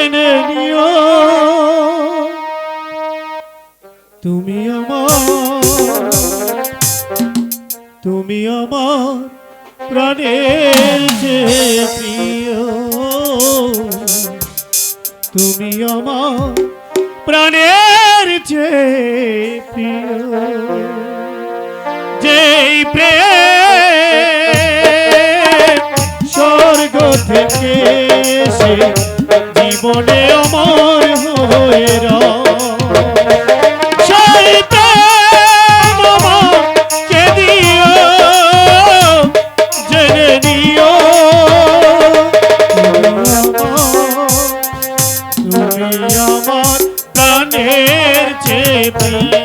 মেনে নিও। তুমি আমার তুমি আমার প্রাণের যে প্রিয়। তুমি আমার প্রাণের যে প্রিয়। যেই প্রেম জীবনে অমর হয়ে আমার প্রাণের চেয়ে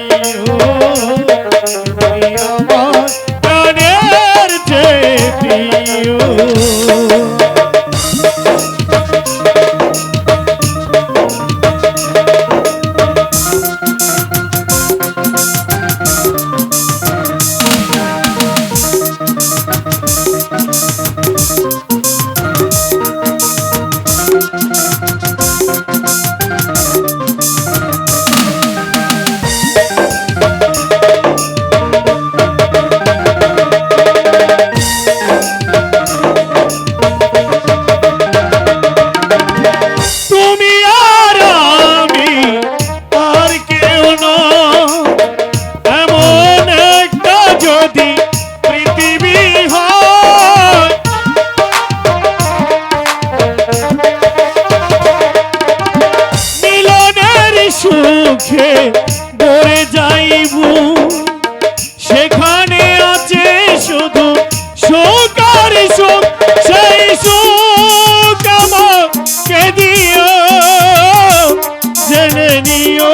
সুখে গড়ে যাইব। সেখানে আছে শুধু সুখ সুখ সেই সুখ আমাকে দিও জেনে নিও।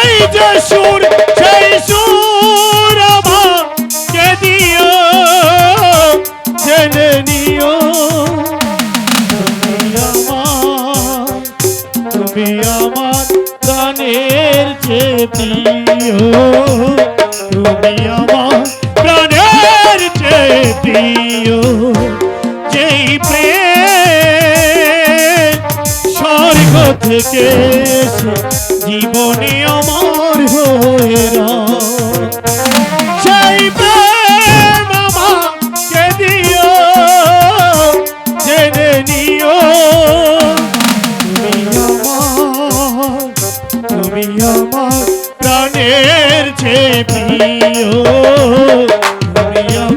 কতই যে সুর, সেই সুর আমাকে দিও, জেনে নিও। তুমি আমার প্রাণের চেয়ে প্রিয়। তুমি আমার প্রাণের চেয়ে প্রিয়। যেই প্রেম স্বর্গ থেকে জীবনে আমার হয়ে সেই প্রেম আমাকে দিও জেনে প্রিয়।